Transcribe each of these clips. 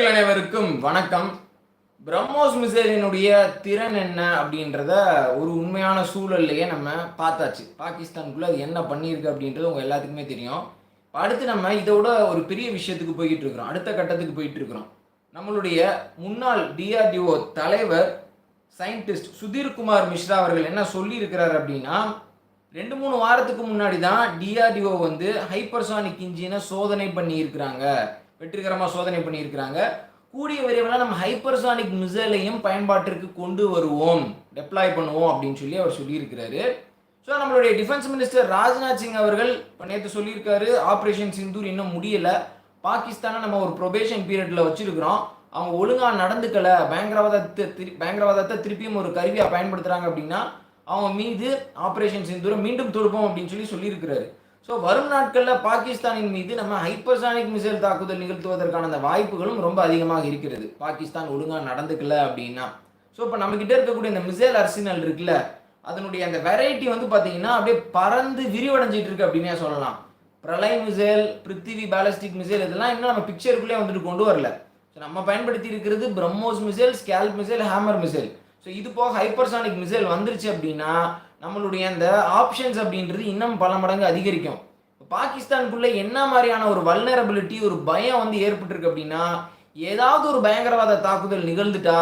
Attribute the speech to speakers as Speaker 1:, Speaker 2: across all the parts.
Speaker 1: நண்பர்கள் அனைவருக்கும் வணக்கம். பிரம்மோஸ் மிசைலினுடைய திறன் என்ன அப்படின்றத ஒரு உண்மையான சூழல்லையே நம்ம பார்த்தாச்சு. பாகிஸ்தானுக்குள்ளே அது என்ன பண்ணியிருக்கு அப்படின்றது உங்கள் எல்லாத்துக்குமே தெரியும். அடுத்து நம்ம இதோட ஒரு பெரிய விஷயத்துக்கு போய்கிட்டு இருக்கிறோம். அடுத்த கட்டத்துக்கு போயிட்டு இருக்கிறோம். நம்மளுடைய முன்னாள் டிஆர்டிஓ தலைவர் சயின்டிஸ்ட் சுதீர்குமார் மிஸ்ரா அவர்கள் என்ன சொல்லியிருக்கிறார் அப்படின்னா ரெண்டு மூணு வாரத்துக்கு முன்னாடி தான் டிஆர்டிஓ வந்து ஹைப்பர்சானிக் இன்ஜினை சோதனை பண்ணியிருக்கிறாங்க. வெற்றிகரமாக சோதனை பண்ணியிருக்கிறாங்க. கூடிய விரைவில் நம்ம ஹைப்பர்சானிக் மிசைலையும் பயன்பாட்டிற்கு கொண்டு வருவோம். டெப்ளாய் பண்ணுவோம் அப்படின்னு சொல்லி அவர் சொல்லியிருக்கிறாரு. ஸோ நம்மளுடைய டிஃபென்ஸ் மினிஸ்டர் ராஜ்நாத் சிங் அவர்கள் இப்போ நேற்று சொல்லியிருக்காரு ஆப்ரேஷன் சிந்தூர் இன்னும் முடியலை. பாகிஸ்தானை நம்ம ஒரு ப்ரொபேஷன் பீரியடில் வச்சிருக்கிறோம். அவங்க ஒழுங்காக நடந்துக்கலை. பயங்கரவாதத்தை திரு பயங்கரவாதத்தை திருப்பியும் ஒரு கருவியாக பயன்படுத்துகிறாங்க அப்படின்னா அவங்க மீது ஆப்ரேஷன் சிந்தூரை மீண்டும் தொடுப்போம் அப்படின்னு சொல்லி சொல்லியிருக்கிறாரு. ஸோ வரும் நாட்களில் பாகிஸ்தானின் மீது நம்ம ஹைப்பர்சானிக் மிசைல் தாக்குதல் நிகழ்த்துவதற்கான அந்த வாய்ப்புகளும் ரொம்ப அதிகமாக இருக்கிறது. பாகிஸ்தான் ஒழுங்காக நடந்துக்கல அப்படின்னா. ஸோ இப்போ நம்மக்கிட்ட இருக்கக்கூடிய இந்த மிசைல் அர்சினல் இருக்குல்ல அதனுடைய அந்த வெரைட்டி வந்து பார்த்தீங்கன்னா அப்படியே பறந்து விரிவடைஞ்சிட்டு இருக்கு அப்படின்னே சொல்லலாம். Pralay missile Prithvi ballistic missile இதெல்லாம் இன்னும் நம்ம பிக்சருக்குள்ளே வந்துட்டு கொண்டு வரல. ஸோ நம்ம பயன்படுத்தி இருக்கிறது BrahMos missile scalp missile hammer missile so இது போக ஹைப்பர்சானிக் மிசைல் வந்துருச்சு அப்படின்னா நம்மளுடைய அந்த ஆப்ஷன்ஸ் அப்படின்றது இன்னும் பல மடங்கு அதிகரிக்கும். பாகிஸ்தானுக்குள்ளே என்ன மாதிரியான ஒரு வல்னரபிலிட்டி ஒரு பயம் வந்து ஏற்பட்டிருக்கு அப்படின்னா ஏதாவது ஒரு பயங்கரவாத தாக்குதல் நிகழ்ந்துட்டா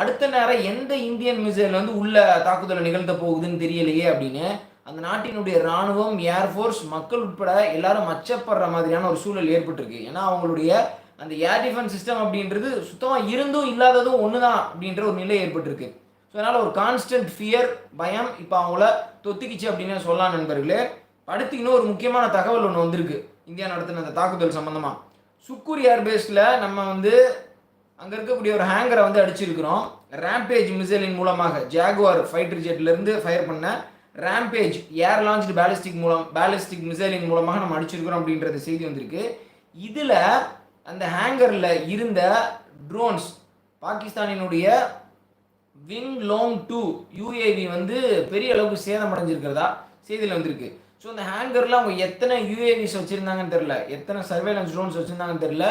Speaker 1: அடுத்த நேரம் எந்த இந்தியன் மிசைல் வந்து உள்ள தாக்குதலை நிகழ்த்த போகுதுன்னு தெரியலையே அப்படின்னு அந்த நாட்டினுடைய ராணுவம் ஏர்ஃபோர்ஸ் மக்கள் உட்பட எல்லாரும் அச்சப்படுற மாதிரியான ஒரு சூழல் ஏற்பட்டிருக்கு. ஏன்னா அவங்களுடைய அந்த ஏர் டிஃபென்ஸ் சிஸ்டம் அப்படின்றது சுத்தமாக இருந்தும் இல்லாததும் ஒன்று தான் அப்படின்ற ஒரு நிலை ஏற்பட்டிருக்கு. ஸோ அதனால் ஒரு கான்ஸ்டன்ட் ஃபியர் பயம் இப்போ அவங்கள தொத்திக்கிச்சு அப்படின்னு சொல்லலாம் நண்பர்களே. அடுத்து இன்னொரு ஒரு முக்கியமான தகவல் ஒன்று வந்திருக்கு. இந்தியா நடத்தின அந்த தாக்குதல் சம்மந்தமாக சுக்கூர் ஏர்பேஸில் நம்ம வந்து அங்கே இருக்கக்கூடிய ஒரு ஹேங்கரை வந்து அடிச்சிருக்கிறோம். ரேம்பேஜ் மிசைலின் மூலமாக ஜாகுவார் ஃபைட்டர் ஜெட்லேருந்து ஃபயர் பண்ண ரேம்பேஜ் ஏர் லான்ச்டு பேலிஸ்டிக் மூலம் பேலிஸ்டிக் மிசைலின் மூலமாக நம்ம அடிச்சிருக்கிறோம் அப்படின்றது செய்தி வந்திருக்கு. இதில் அந்த ஹேங்கரில் இருந்த ட்ரோன்ஸ் பாகிஸ்தானினுடைய விங் லோங் டூ யூஏவி வந்து பெரிய அளவுக்கு சேதம் அடைஞ்சிருக்கிறதா? செய்தியில் வந்திருக்கு. ஸோ அந்த ஹேங்கரில் அவங்க எத்தனை யூஏவிஸ் வச்சுருந்தாங்கன்னு தெரில எத்தனை சர்வேலன்ஸ் ட்ரோன்ஸ் வச்சுருந்தாங்கன்னு தெரில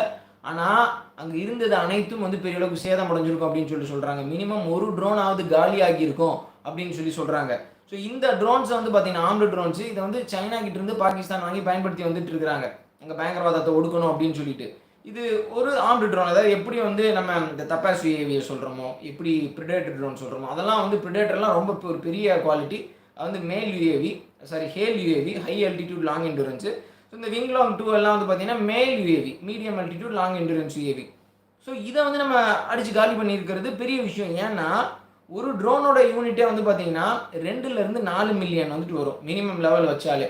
Speaker 1: ஆனால் அங்கே இருந்தது அனைத்தும் வந்து பெரிய அளவுக்கு சேதம் அடைஞ்சிருக்கும் அப்படின்னு சொல்லி சொல்கிறாங்க மினிமம் ஒரு ட்ரோனாவது காலி ஆகியிருக்கும் அப்படின்னு சொல்லி சொல்கிறாங்க ஸோ இந்த ட்ரோன்ஸ் வந்து பார்த்தீங்கன்னா ஆம்டு ட்ரோன்ஸ் இதை வந்து சைனா கிட்டேருந்து பாகிஸ்தான் வாங்கி பயன்படுத்தி வந்துட்டு இருக்கிறாங்க. அங்கே பயங்கரவாதத்தை ஒடுக்கணும் அப்படின்னு சொல்லிட்டு. இது ஒரு ஆம்டு ட்ரோன் அதாவது எப்படி வந்து நம்ம இந்த தப்பாஸ் யூஏவியை சொல்கிறோமோ எப்படி ப்ரிடேட்டர் ட்ரோன் சொல்கிறோமோ அதெல்லாம் வந்து ப்ரிடேட்டர்லாம் ரொம்ப ஒரு பெரிய குவாலிட்டி அது வந்து MALE UAV sorry HALE UAV high altitude long endurance so இந்த விங் லாங் டூ எல்லாம் வந்து பார்த்தீங்கன்னா MALE UAV medium altitude long endurance UAV so இதை வந்து நம்ம அடித்து காலி பண்ணியிருக்கிறது பெரிய விஷயம். ஏன்னா ஒரு ட்ரோனோட யூனிட்டே வந்து பார்த்தீங்கன்னா ரெண்டுலேருந்து நாலு மில்லியன் வந்துட்டு வரும். மினிமம் லெவல் வச்சாலே.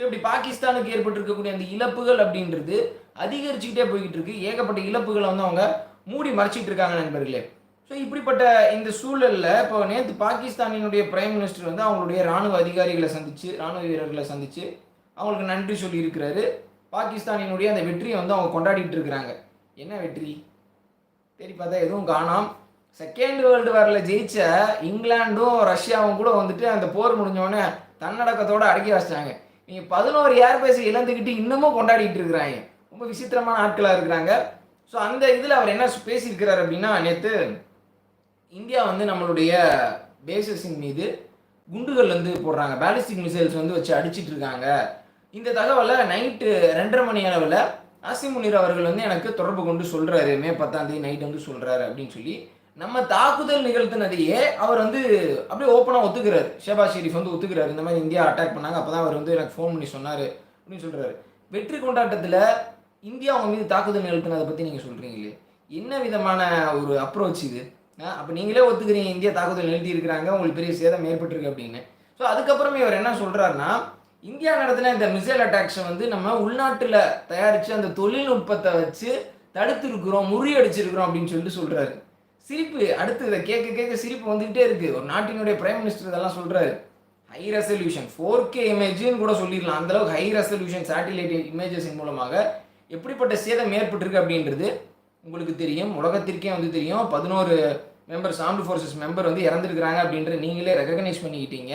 Speaker 1: ஸோ இப்படி பாகிஸ்தானுக்கு ஏற்பட்டிருக்கக்கூடிய அந்த இழப்புகள் அப்படின்றது அதிகரிச்சுக்கிட்டே போய்கிட்டு இருக்கு ஏகப்பட்ட இழப்புகளை வந்து அவங்க மூடி மறைச்சிட்டு இருக்காங்க நண்பர்களே. ஸோ இப்படிப்பட்ட இந்த சூழலில் இப்போ நேற்று பாகிஸ்தானினுடைய பிரைம் மினிஸ்டர் வந்து அவங்களுடைய ராணுவ அதிகாரிகளை சந்தித்து ராணுவ வீரர்களை சந்தித்து அவங்களுக்கு நன்றி சொல்லியிருக்கிறாரு. பாகிஸ்தானினுடைய அந்த வெற்றியை வந்து அவங்க கொண்டாடிட்டு இருக்கிறாங்க. என்ன வெற்றி? தேடி பார்த்தா எதுவும் காணாம். செகண்ட் வேர்ல்டு வாரில் ஜெயிச்ச இங்கிலாண்டும் ரஷ்யாவும் கூட வந்துட்டு அந்த போர் முடிஞ்சோடனே தன்னடக்கத்தோடு அடக்கி வச்சிட்டாங்க நீங்கள் பதினோரு ஏர் பேசி இழந்துக்கிட்டு இன்னமும் கொண்டாடிட்டு இருக்கிறாங்க ரொம்ப விசித்திரமான ஆட்களாக இருக்கிறாங்க. ஸோ அந்த இதில் அவர் என்ன பேசியிருக்கிறார் அப்படின்னா நேற்று இந்தியா வந்து நம்மளுடைய பேசஸின் மீது குண்டுகள் வந்து போடுறாங்க. பேலிஸ்டிக் மிசைல்ஸ் வந்து வச்சு அடிச்சிட்டு இருக்காங்க இந்த தகவலை நைட்டு ரெண்டரை மணி அளவில் ஆசிம் முனீர் அவர்கள் வந்து எனக்கு தொடர்பு கொண்டு சொல்கிறாரு மே பத்தாம் தேதி நைட் வந்து சொல்கிறாரு அப்படின்னு சொல்லி நம்ம தாக்குதல் நிகழ்த்தினதையே அவர் வந்து அப்படியே ஓப்பனாக ஒத்துக்கிறாரு. ஷேபாஸ் ஷெரீஃப் வந்து ஒத்துக்கிறாரு. இந்த மாதிரி இந்தியா அட்டாக் பண்ணாங்க. அப்போ தான் அவர் வந்து எனக்கு ஃபோன் பண்ணி சொன்னார் அப்படின்னு சொல்கிறாரு வெற்றி கொண்டாட்டத்தில் இந்தியா அவங்க மீது தாக்குதல் நிகழ்த்தினதை பற்றி நீங்கள் சொல்கிறீங்களே என்ன விதமான ஒரு அப்ரோச் இது? அப்போ நீங்களே ஒத்துக்கிறீங்க. இந்தியா தாக்குதல் நிகழ்த்தி இருக்கிறாங்க. உங்களுக்கு பெரிய சேதம் ஏற்பட்டிருக்கு அப்படின்னு. ஸோ அதுக்கப்புறமே இவர் என்ன சொல்கிறாருன்னா இந்தியா நடத்தின இந்த மிசைல் அட்டாக்ஸை வந்து நம்ம உள்நாட்டில் தயாரித்து அந்த தொழில்நுட்பத்தை வச்சு தடுத்துருக்குறோம் முறியடிச்சிருக்கிறோம் அப்படின்னு சொல்லிட்டு சொல்கிறாரு சிரிப்பு அடுத்து இதை கேட்க கேட்க சிரிப்பு வந்துகிட்டே இருக்கு. ஒரு நாட்டினுடைய பிரைம் மினிஸ்டர் இதெல்லாம் சொல்றாரு. ஹை ரெசல்யூஷன் ஃபோர் கே இமேஜுன்னு கூட சொல்லிடலாம். அந்த அளவுக்கு ஹை ரெசல்யூஷன் சேட்டிலைட் இமேஜஸின் மூலமாக எப்படிப்பட்ட சேதம் ஏற்பட்டிருக்கு அப்படின்றது உங்களுக்கு தெரியும். உலகத்திற்கே வந்து தெரியும். பதினோரு மெம்பர் ஆர்ம்டு ஃபோர்ஸஸ் மெம்பர் வந்து இறந்துருக்குறாங்க அப்படின்ற நீங்களே ரெகக்னைஸ் பண்ணிக்கிட்டீங்க.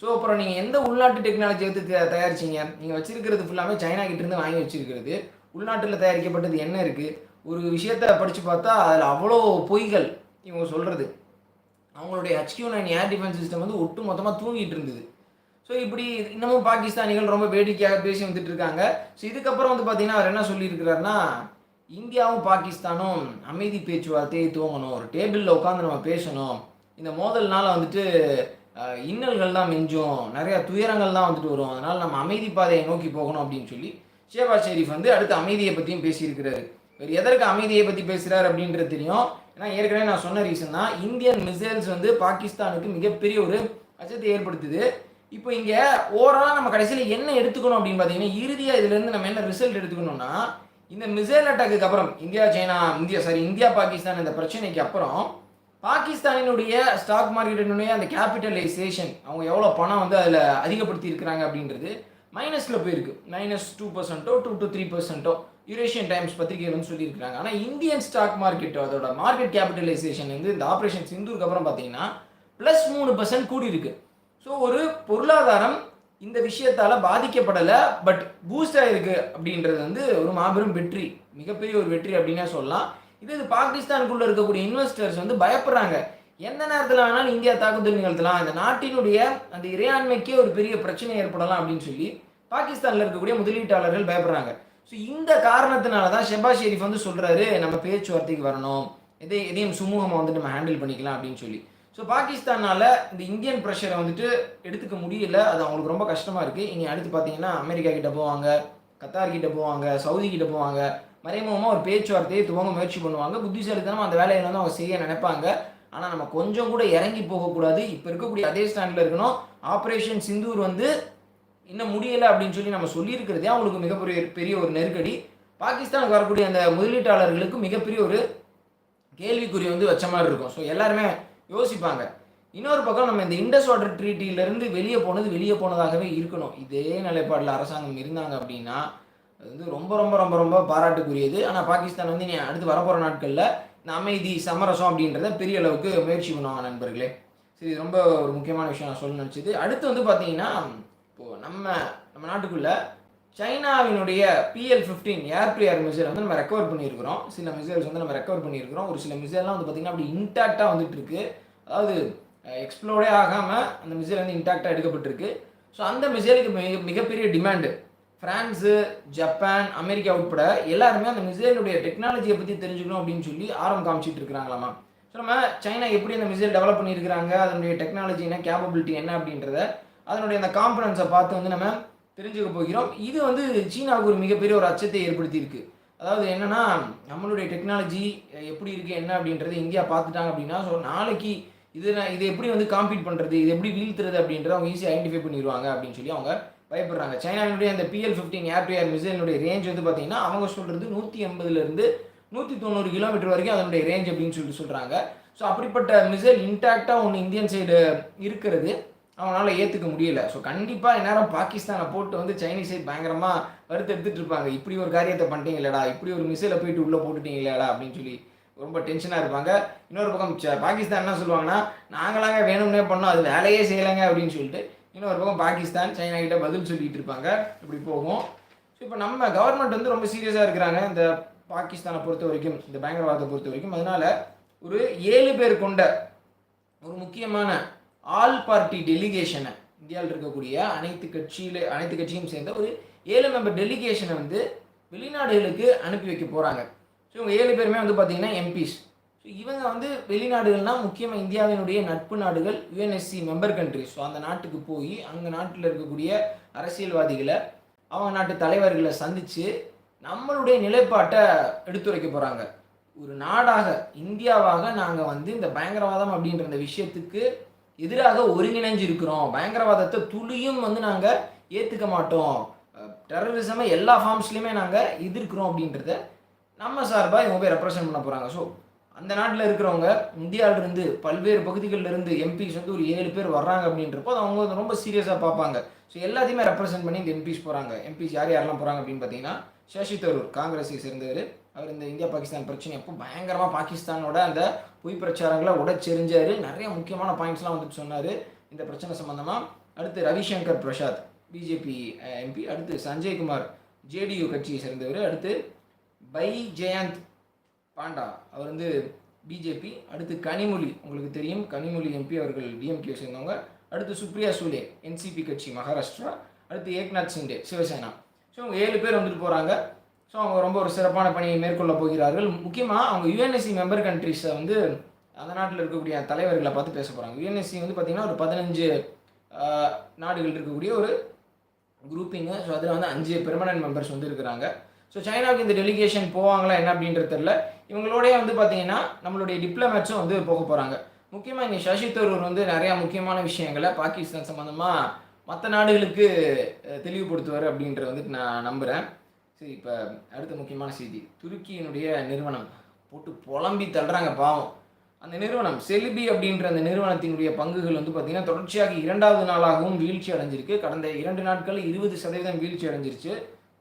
Speaker 1: ஸோ அப்புறம் நீங்கள் எந்த உள்நாட்டு டெக்னாலஜி எடுத்து தயாரிச்சிங்க தயாரிச்சீங்க? நீங்கள் வச்சிருக்கிறது ஃபுல்லாமே சைனா கிட்டேருந்து வாங்கி வச்சிருக்கிறது. உள்நாட்டில் தயாரிக்கப்பட்டது என்ன இருக்குது ஒரு விஷயத்த படித்து பார்த்தா அதில் அவ்வளோ பொய்கள் இவங்க சொல்கிறது அவங்களுடைய HQ nine air defence system வந்து ஒட்டு மொத்தமாக தூங்கிட்டு இருந்தது. ஸோ இப்படி இன்னமும் பாகிஸ்தானிகள் ரொம்ப வேடிக்கையாக பேசி வந்துட்டு இருக்காங்க. ஸோ இதுக்கப்புறம் வந்து பார்த்தீங்கன்னா அவர் என்ன சொல்லியிருக்கிறாருன்னா இந்தியாவும் பாகிஸ்தானும் அமைதி பேச்சுவார்த்தையை துவங்கணும். ஒரு டேபிளில் உட்காந்து நம்ம பேசணும். இந்த மோதல்னால் வந்துட்டு இன்னல்கள்லாம் இன்னல்கள் தான் மிஞ்சும். நிறையா துயரங்கள் தான் வந்துட்டு வரும். அதனால் நம்ம அமைதி பாதையை நோக்கி போகணும் அப்படின்னு சொல்லி ஷேபா ஷெரீஃப் வந்து அடுத்து அமைதியை பற்றியும் பேசியிருக்கிறாரு. இவர் எதற்கு அமைதியை பற்றி பேசுகிறார் அப்படின்றது தெரியும். ஏன்னா ஏற்கனவே நான் சொன்ன ரீசன் தான். இந்தியன் மிசைல்ஸ் வந்து பாகிஸ்தானுக்கு மிகப்பெரிய ஒரு அச்சத்தை ஏற்படுத்துது. இப்போ இங்கே ஓவராலாக நம்ம கடைசியில் என்ன எடுத்துக்கணும் அப்படின்னு பார்த்தீங்கன்னா இறுதியாக இதுலேருந்து நம்ம என்ன ரிசல்ட் எடுத்துக்கணும்னா இந்த மிசைல் அட்டாக்கு அப்புறம் India China India sorry India Pakistan இந்த பிரச்சனைக்கு அப்புறம் பாகிஸ்தானினுடைய ஸ்டாக் மார்க்கெட்டினுடைய அந்த கேபிட்டலைசேஷன் அவங்க எவ்வளோ பணம் வந்து அதில் அதிகப்படுத்தி இருக்கிறாங்க அப்படின்றது மைனஸில் போயிருக்கு. மைனஸ் டூ பர்சன்ட்டோ டூ டு த்ரீ பர்சன்ட்டோ யூரேஷியன் டைம்ஸ் பத்திரிகையில் வந்து சொல்லியிருக்காங்க ஆனால் இந்தியன் ஸ்டாக் மார்க்கெட் அதோட மார்க்கெட் கேபிட்டலைசேஷன் வந்து இந்த ஆப்ரேஷன் சிந்தூருக்கு அப்புறம் பார்த்தீங்கன்னா ப்ளஸ் மூணு பர்சன்ட் கூடி இருக்கு ஸோ ஒரு பொருளாதாரம் இந்த விஷயத்தால் பாதிக்கப்படலை பட் பூஸ்ட் ஆகிருக்கு அப்படின்றது வந்து ஒரு மாபெரும் வெற்றி மிகப்பெரிய ஒரு வெற்றி அப்படின்னே சொல்லலாம். இது இது பாகிஸ்தானுக்குள்ளே இருக்கக்கூடிய இன்வெஸ்டர்ஸ் வந்து பயப்படுறாங்க. எந்த நேரத்தில் வேணாலும் இந்தியா தாக்குதல் நிகழ்த்தலாம். இந்த நாட்டினுடைய அந்த இறையாண்மைக்கே ஒரு பெரிய பிரச்சனை ஏற்படலாம் அப்படின்னு சொல்லி பாகிஸ்தானில் இருக்கக்கூடிய முதலீட்டாளர்கள் பயப்படுறாங்க. ஸோ இந்த காரணத்தினால தான் ஷெபா ஷெரீஃப் வந்து சொல்கிறாரு நம்ம பேச்சுவார்த்தைக்கு வரணும். இதே எதையும் சுமூகமாக வந்து நம்ம ஹேண்டில் பண்ணிக்கலாம் அப்படின்னு சொல்லி. ஸோ பாகிஸ்தானால் இந்த இந்தியன் ப்ரெஷரை வந்துட்டு எடுத்துக்க முடியல. அது அவங்களுக்கு ரொம்ப கஷ்டமாக இருக்குது இனி அடுத்து பார்த்தீங்கன்னா அமெரிக்கா கிட்ட போவாங்க கத்தார் கிட்ட போவாங்க சவுதி கிட்ட போவாங்க. மறைமுகமாக ஒரு பேச்சுவார்த்தையை துவங்க முயற்சி பண்ணுவாங்க. புத்திசாலித்தனமாக அந்த வேலையை வந்து அவங்க செய்ய நினைப்பாங்க. ஆனால் நம்ம கொஞ்சம் கூட இறங்கி போகக்கூடாது. இப்போ இருக்கக்கூடிய அதே ஸ்டாண்டில் இருக்கணும். ஆப்ரேஷன் சிந்தூர் வந்து இன்னும் முடியலை அப்படின்னு சொல்லி நம்ம சொல்லியிருக்கிறதே அவங்களுக்கு மிகப்பெரிய பெரிய ஒரு நெருக்கடி. பாகிஸ்தானுக்கு வரக்கூடிய அந்த முதலீட்டாளர்களுக்கு மிகப்பெரிய ஒரு கேள்விக்குறி வந்து வச்ச மாதிரி இருக்கும். ஸோ எல்லாருமே யோசிப்பாங்க. இன்னொரு பக்கம் நம்ம இந்த இண்டஸ் வாட்டர் ட்ரீட்டிலேருந்து வெளியே போனது வெளியே போனதாகவே இருக்கணும். இதே நிலைப்பாடில் அரசாங்கம் இருந்தாங்க அப்படின்னா அது வந்து ரொம்ப ரொம்ப ரொம்ப ரொம்ப பாராட்டுக்குரியது. ஆனால் பாகிஸ்தான் வந்து நீ அடுத்து வரப்போகிற நாட்களில் இந்த அமைதி சமரசம் அப்படின்றத பெரிய அளவுக்கு முயற்சி பண்ணுவாங்க நண்பர்களே. சரி ரொம்ப ஒரு முக்கியமான விஷயம் நான் சொல்ல நினச்சது அடுத்து வந்து பார்த்தீங்கன்னா இப்போது நம்ம நம்ம நாட்டுக்குள்ள சைனாவினுடைய PL fifteen air to air missile வந்து நம்ம ரெக்கவர் பண்ணியிருக்கிறோம். சில மிசைல்ஸ் வந்து நம்ம ரெக்கவர் பண்ணியிருக்கிறோம். ஒரு சில மிசைல்லாம் வந்து பார்த்திங்கன்னா அப்படி இன்டாக்டாக வந்துட்டு இருக்கு அதாவது எக்ஸ்ப்ளோரே ஆகாமல் அந்த மிசைல் வந்து இன்டாக்டாக எடுக்கப்பட்டிருக்கு. ஸோ அந்த மிசைலுக்கு மிக மிகப்பெரிய டிமாண்டு ஃப்ரான்ஸு ஜப்பான் அமெரிக்கா உட்பட எல்லாருமே அந்த மிசைலுடைய டெக்னாலஜியை பற்றி தெரிஞ்சுக்கணும் அப்படின்னு சொல்லி ஆர்வம் காமிச்சிட்டு இருக்கிறாங்களாமா ஸோ நம்ம சைனா எப்படி அந்த மிசைல் டெவலப் பண்ணியிருக்கிறாங்க? அதனுடைய டெக்னாலஜி என்ன? கேப்பபிலிட்டி என்ன அப்படின்றத அதனுடைய அந்த காம்பனன்ஸை பார்த்து வந்து நம்ம தெரிஞ்சுக்க போகிறோம். இது வந்து சீனாவுக்கு ஒரு மிகப்பெரிய ஒரு அச்சத்தை ஏற்படுத்தியிருக்கு. அதாவது என்னன்னா நம்மளுடைய டெக்னாலஜி எப்படி இருக்குது என்ன அப்படின்றத இந்தியா பார்த்துட்டாங்க அப்படின்னா ஸோ நாளைக்கு இது நான் இதை எப்படி வந்து காம்பீட் பண்ணுறது இது எப்படி வீழ்த்துறது அப்படின்றத அவங்க ஈஸியாக ஐடென்டிஃபை பண்ணிடுவாங்க அப்படின்னு சொல்லி அவங்க பயப்படுறாங்க. சைனாவினுடைய அந்த PL fifteen air to air மிசைலினுடைய range வந்து பார்த்தீங்கன்னா அவங்க சொல்கிறது நூற்றி எண்பதுலேருந்து நூற்றி தொண்ணூறு கிலோமீட்டர் வரைக்கும் அதனுடைய ரேஞ்ச் அப்படின்னு சொல்லிட்டு சொல்கிறாங்க ஸோ அப்படிப்பட்ட மிசைல் இன்டாக்டாக ஒன்று இந்தியன் சைடு இருக்கிறது. அவனால் ஏற்றுக்க முடியல. ஸோ கண்டிப்பாக இந்நேரம் பாகிஸ்தானை போட்டு வந்து சைனீஸ் சைட் பயங்கரமாக வறுத்தெடுத்துட்டு இருப்பாங்க. இப்படி ஒரு காரியத்தை பண்ணிட்டீங்களேடா இப்படி ஒரு மிசைலை போயிட்டு உள்ளே போட்டுட்டீங்களேடா அப்படின்னு சொல்லி ரொம்ப டென்ஷனாக இருப்பாங்க. இன்னொரு பக்கம் ச- பாகிஸ்தான் என்ன சொல்லுவாங்கன்னா நாங்களாங்க வேணும்னே பண்ணோம் அது வேலையே செய்யலைங்க அப்படின்னு சொல்லிட்டு இன்னொரு பக்கம் பாகிஸ்தான் சைனா கிட்ட பதில் சொல்லிட்டு இருப்பாங்க. இப்படி போகும். ஸோ இப்போ நம்ம கவர்மெண்ட் வந்து ரொம்ப சீரியஸாக இருக்கிறாங்க இந்த பாகிஸ்தானை பொறுத்த வரைக்கும் இந்த பயங்கரவாதத்தை பொறுத்த வரைக்கும். அதனால ஒரு ஏழு பேர் கொண்ட ஒரு முக்கியமான ஆல் பார்ட்டி டெலிகேஷனை இந்தியாவில் இருக்கக்கூடிய அனைத்து கட்சியில் அனைத்து கட்சியும் சேர்ந்த ஒரு ஏழு மெம்பர் டெலிகேஷனை வந்து வெளிநாடுகளுக்கு அனுப்பி வைக்க போகிறாங்க ஸோ இவங்க ஏழு பேருமே வந்து பார்த்திங்கன்னா எம்பிஸ் ஸோ இவங்க வந்து வெளிநாடுகள்னால் முக்கியமாக இந்தியாவினுடைய நட்பு நாடுகள் யுஎன்எஸ்சி மெம்பர் கண்ட்ரிஸ் ஸோ அந்த நாட்டுக்கு போய் அங்கே நாட்டில் இருக்கக்கூடிய அரசியல்வாதிகளை அவங்க நாட்டு தலைவர்களை சந்தித்து நம்மளுடைய நிலைப்பாட்டை எடுத்துரைக்க போகிறாங்க ஒரு நாடாக இந்தியாவாக நாங்கள் வந்து இந்த பயங்கரவாதம் அப்படின்ற இந்த விஷயத்துக்கு எதிராக ஒருங்கிணைஞ்சு இருக்கிறோம் பயங்கரவாதத்தை துளியும் வந்து நாங்கள் ஏற்றுக்க மாட்டோம். டெரரிசமை எல்லா ஃபார்ம்ஸ்லையுமே நாங்கள் எதிர்க்கிறோம் அப்படின்றத நம்ம சார்பாக இவங்க போய் ரெப்ரசன்ட் பண்ண போகிறாங்க ஸோ அந்த நாட்டில் இருக்கிறவங்க இந்தியாவிலிருந்து பல்வேறு பகுதிகளில் இருந்து எம்பிஸ் வந்து ஒரு ஏழு பேர் வர்றாங்க அப்படின்றப்போ அது அவங்க வந்து ரொம்ப சீரியஸாக பார்ப்பாங்க. ஸோ எல்லாத்தையுமே ரெப்ரசென்ட் பண்ணி இந்த எம்பிஸ் போகிறாங்க எம்பிஸ் யார் யாரெல்லாம் போகிறாங்க அப்படின்னு பார்த்தீங்கன்னா சசி தரூர் காங்கிரஸை சேர்ந்தவர். அவர் இந்த இந்தியா பாகிஸ்தான் பிரச்சனை அப்போ பயங்கரமாக பாகிஸ்தானோட அந்த பொய் பிரச்சாரங்களை உடைச்செறிஞ்சாரு. நிறைய முக்கியமான பாயிண்ட்ஸ்லாம் வந்துட்டு சொன்னார். இந்த பிரச்சனை சம்மந்தமாக அடுத்து ரவிசங்கர் பிரசாத் பிஜேபி எம்பி அடுத்து சஞ்சய் குமார் ஜேடியு கட்சியை சேர்ந்தவர். அடுத்து பை ஜெயந்த் பாண்டா. அவர் வந்து பிஜேபி. அடுத்து கனிமொழி. உங்களுக்கு தெரியும் கனிமொழி எம்பி அவர்கள் டிஎம்கே சேர்ந்தவங்க. அடுத்து சுப்ரியா சூலே என்சிபி கட்சி மகாராஷ்டிரா. அடுத்து ஏக்நாத் சிண்டே சிவசேனா. ஸோ அவங்க ஏழு பேர் வந்துட்டு போகிறாங்க ஸோ அவங்க ரொம்ப ஒரு சிறப்பான பணியை மேற்கொள்ள போகிறார்கள். முக்கியமாக அவங்க யுஎன்எஸ்சி மெம்பர் கண்ட்ரிஸை வந்து அந்த நாட்டில் இருக்கக்கூடிய தலைவர்களை பார்த்து பேச போகிறாங்க யுஎன்எஸ்சி வந்து பார்த்திங்கன்னா ஒரு பதினஞ்சு நாடுகள் இருக்கக்கூடிய ஒரு குரூப்பிங்கு ஸோ அதில் வந்து அஞ்சு பெர்மனன்ட் மெம்பர்ஸ் வந்து இருக்கிறாங்க. ஸோ சைனாவுக்கு இந்த டெலிகேஷன் போவாங்களா என்ன அப்படின்றது தெரில இவங்களோடய வந்து பார்த்தீங்கன்னா நம்மளுடைய டிப்ளமேட்ஸும் வந்து போக போகிறாங்க முக்கியமாக இங்கே சசி தரூர் வந்து நிறையா முக்கியமான விஷயங்களை பாகிஸ்தான் சம்மந்தமாக மற்ற நாடுகளுக்கு தெளிவுபடுத்துவார் அப்படின்றத வந்து நான் நம்புகிறேன் சரி இப்போ அடுத்த முக்கியமான செய்தி. துருக்கியினுடைய நிறுவனம் போட்டு புலம்பி தள்ளுறாங்க பாவம். அந்த நிறுவனம் செலிபி அப்படின்ற அந்த நிறுவனத்தினுடைய பங்குகள் வந்து பார்த்திங்கன்னா தொடர்ச்சியாக இரண்டாவது நாளாகவும் வீழ்ச்சி அடைஞ்சிருக்கு. கடந்த இரண்டு நாட்கள் இருபது சதவீதம் வீழ்ச்சி அடைஞ்சிருச்சு.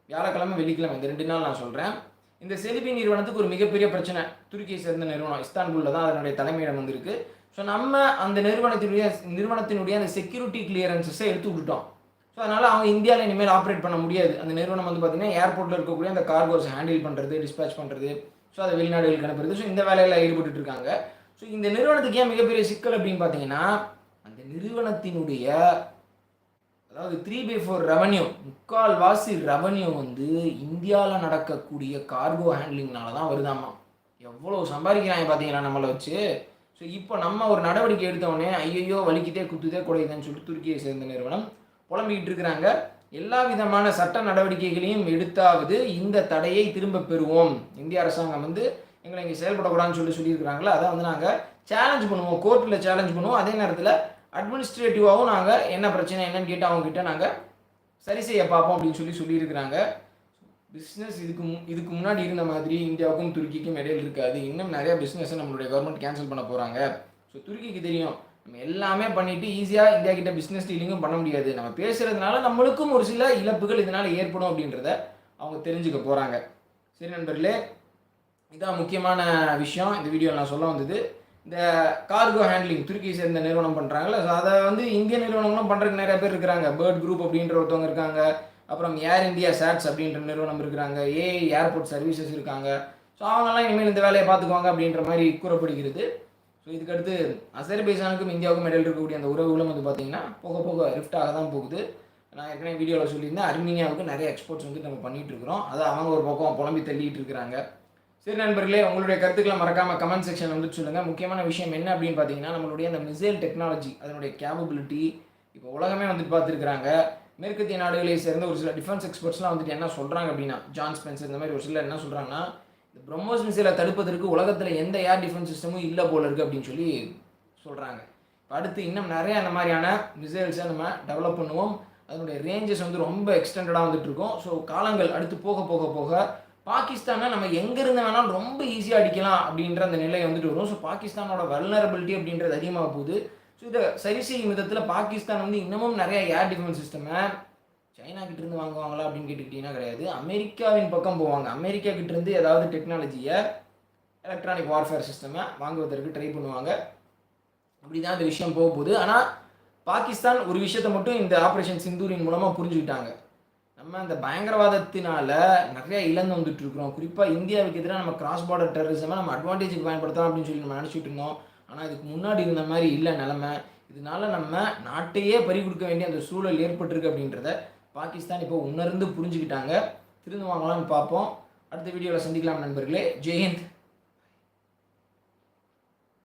Speaker 1: வியாழக்கிழமை வெள்ளிக்கிழமை இந்த ரெண்டு நாள் நான் சொல்கிறேன் இந்த செலிபி நிறுவனத்துக்கு ஒரு மிகப்பெரிய பிரச்சனை. துருக்கியை சேர்ந்த நிறுவனம் இஸ்தான்புல்ல தான் அதனுடைய தலைமையிடம் வந்திருக்கு. ஸோ நம்ம அந்த நிறுவனத்தினுடைய நிறுவனத்தினுடைய அந்த செக்யூரிட்டி கிளியரன்சஸை எடுத்து விட்டுட்டோம். ஸோ அதனால் அவங்க இந்தியாவில் இனிமேல் ஆப்ரேட் பண்ண முடியாது. அந்த நிறுவனம் வந்து பார்த்திங்கன்னா ஏர்போர்ட்டில் இருக்கக்கூடிய அந்த கார்கோஸ் ஹேண்டில் பண்ணுறது டிஸ்பேச் பண்ணுறது ஸோ அதை வெளிநாடுகளுக்கு அனுப்புறது. ஸோ இந்த வேலையில் ஈடுபட்டு இருக்காங்க. ஸோ இந்த நிறுவனத்துக்கு ஏன் மிகப்பெரிய சிக்கல் அப்படின்னு பார்த்தீங்கன்னா அந்த நிறுவனத்தினுடைய அதாவது த்ரீ பை ஃபோர் ரெவன்யூ முக்கால்வாசி ரெவன்யூ வந்து இந்தியாவில் நடக்கக்கூடிய கார்கோ ஹேண்ட்லிங்னால தான் வருதாமா? எவ்வளோ சம்பாதிக்கிறாங்க பார்த்தீங்களா நம்மளை வச்சு? ஸோ இப்போ நம்ம ஒரு நடவடிக்கை எடுத்தோடனே ஐயையோ வலிக்கிட்டே குத்துதே குடையுதுன்னு சொல்லிட்டு துருக்கியை சேர்ந்த நிறுவனம் புலம்பிக்கிட்டு இருக்கிறாங்க எல்லா விதமான சட்ட நடவடிக்கைகளையும் எடுத்தாவது இந்த தடையை திரும்ப பெறுவோம். இந்திய அரசாங்கம் வந்து எங்களை இங்கே செயல்படக்கூடாதுன்னு சொல்லி சொல்லியிருக்கிறாங்களா அதை வந்து நாங்கள் சேலஞ்ச் பண்ணுவோம். கோர்ட்டில் சேலஞ்ச் பண்ணுவோம். அதே நேரத்தில் அட்மினிஸ்ட்ரேட்டிவாகவும் நாங்கள் என்ன பிரச்சனை என்னன்னு கேட்டு அவங்கக்கிட்ட நாங்கள் சரி செய்ய பார்ப்போம் அப்படின்னு சொல்லி சொல்லியிருக்கிறாங்க. பிஸ்னஸ் இதுக்கு இதுக்கு முன்னாடி இருந்த மாதிரி இந்தியாவுக்கும் துருக்கிக்கும் இடையில் இருக்காது. இன்னும் நிறையா பிஸ்னஸை நம்மளுடைய கவர்மெண்ட் கேன்சல் பண்ண போகிறாங்க ஸோ துருக்கிக்கு தெரியும். நம்ம எல்லாமே பண்ணிட்டு ஈஸியாக இந்தியா கிட்ட பிஸ்னஸ் டீலிங்கும் பண்ண முடியாது. நம்ம பேசுறதுனால நம்மளுக்கும் ஒரு சில இழப்புகள் இதனால் ஏற்படும் அப்படின்றத அவங்க தெரிஞ்சுக்க போகிறாங்க சரி நண்பர்களே இதான் முக்கியமான விஷயம். இந்த வீடியோவில் நான் சொல்ல வந்தது. இந்த கார்கோ ஹேண்ட்லிங் துருக்கியை சேர்ந்த நிறுவனம் பண்ணுறாங்கல்ல ஸோ அதை வந்து இந்திய நிறுவனங்களும் பண்ணுறதுக்கு நிறைய பேர் இருக்கிறாங்க. பேர்ட் குரூப் அப்படின்ற ஒருத்தவங்க இருக்காங்க. அப்புறம் ஏர் இந்தியா சேட்ஸ் அப்படின்ற நிறுவனம் இருக்கிறாங்க. ஏஐ ஏர்போர்ட் சர்வீசஸ் இருக்காங்க. ஸோ அவங்கெல்லாம் இனிமேல் இந்த வேலையை பார்த்துக்குவாங்க அப்படின்ற மாதிரி கூறப்படுகிறது. ஸோ இதுக்கடுத்து அசர்பைசானுக்கும் இந்தியாவுக்கும் இடையில் இருக்கக்கூடிய அந்த உறவுகளும் வந்து பார்த்தீங்கன்னா போக போக லிஃப்டாக தான் போகுது. நான் ஏற்கனவே வீடியோவில் சொல்லியிருந்தேன் அர்மீனியாவுக்கு நிறைய எக்ஸ்போர்ட்ஸ் வந்து நம்ம பண்ணிகிட்டு இருக்கிறோம். அதை அவங்க ஒரு பக்கம் புலம்பி தள்ளிட்டு இருக்கிறாங்க. சரி நண்பர்களே உங்களுடைய கருத்துக்களை மறக்காமல் கமெண்ட் செக்ஷன் வந்து சொல்லுங்கள் முக்கியமான விஷயம் என்ன அப்படின்னு பார்த்தீங்கன்னா நம்மளுடைய அந்த மிசைல் டெக்னாலஜி அதனுடைய கேபபிலிட்டி இப்போ உலகமே வந்துட்டு பார்த்துருக்குறாங்க. மேற்கத்திய நாடுகளை சேர்ந்த ஒரு சில டிஃபென்ஸ் எக்ஸ்பர்ட்ஸ்லாம் வந்துட்டு என்ன சொல்கிறாங்க அப்படின்னா ஜான் ஸ்பென்சர் இந்த மாதிரி ஒரு சில என்ன சொல்கிறாங்கன்னா இந்த பிரம்மோஸ் மிசைலை தடுப்பதற்கு உலகத்தில் எந்த ஏர் டிஃபென்ஸ் சிஸ்டமும் இல்லை போல இருக்குது அப்படின்னு சொல்லி சொல்கிறாங்க அடுத்து இன்னும் நிறையா அந்த மாதிரியான மிசைல்ஸை நம்ம டெவலப் பண்ணுவோம். அதனுடைய ரேஞ்சஸ் வந்து ரொம்ப எக்ஸ்டெண்டடாக வந்துட்டு இருக்கும். ஸோ காலங்கள் அடுத்து போக போக போக பாகிஸ்தானை நம்ம எங்கேருந்து வேணாலும் ரொம்ப ஈஸியாக அடிக்கலாம் அப்படின்ற அந்த நிலை வந்துட்டு வரும். ஸோ பாகிஸ்தானோட வல்னரபிலிட்டி அப்படின்றது அதிகமாக போகுது. ஸோ இதை சரி செய்யும் விதத்தில் பாகிஸ்தான் வந்து இன்னமும் நிறைய ஏர் டிஃபென்ஸ் சிஸ்டமை சைனா கிட்ட இருந்து வாங்குவாங்களா அப்படின்னு கேட்டுக்கிட்டீங்கன்னா கிடையாது. அமெரிக்காவின் பக்கம் போவாங்க. அமெரிக்கா கிட்ட இருந்து ஏதாவது டெக்னாலஜியை எலக்ட்ரானிக் வார்ஃபேர் சிஸ்டமை வாங்குவதற்கு ட்ரை பண்ணுவாங்க. அப்படி தான் இந்த விஷயம் போக போகுது. ஆனால் பாகிஸ்தான் ஒரு விஷயத்தை மட்டும் இந்த ஆப்ரேஷன் சிந்தூரின் மூலமாக புரிஞ்சுக்கிட்டாங்க. நம்ம அந்த பயங்கரவாதத்தினால நிறைய இழந்து வந்துட்டு இருக்கிறோம். குறிப்பாக இந்தியாவுக்கு எதிராக நம்ம கிராஸ் பார்டர் டெரரிசமாக நம்ம அட்வான்டேஜுக்கு பயன்படுத்தலாம் அப்படின்னு சொல்லி நம்ம நினச்சிட்டு இருந்தோம். ஆனால் இதுக்கு முன்னாடி இருந்த மாதிரி இல்லை நிலமை. இதனால நம்ம நாட்டையே பறி கொடுக்க வேண்டிய அந்த சூழல் ஏற்பட்டிருக்கு அப்படின்றத பாகிஸ்தான் இப்போ உணர்ந்து புரிஞ்சுக்கிட்டாங்க. திருந்துவாங்களான்னு பார்ப்போம். அடுத்த வீடியோவில் சந்திக்கலாம் நண்பர்களே. ஜெயஹிந்த்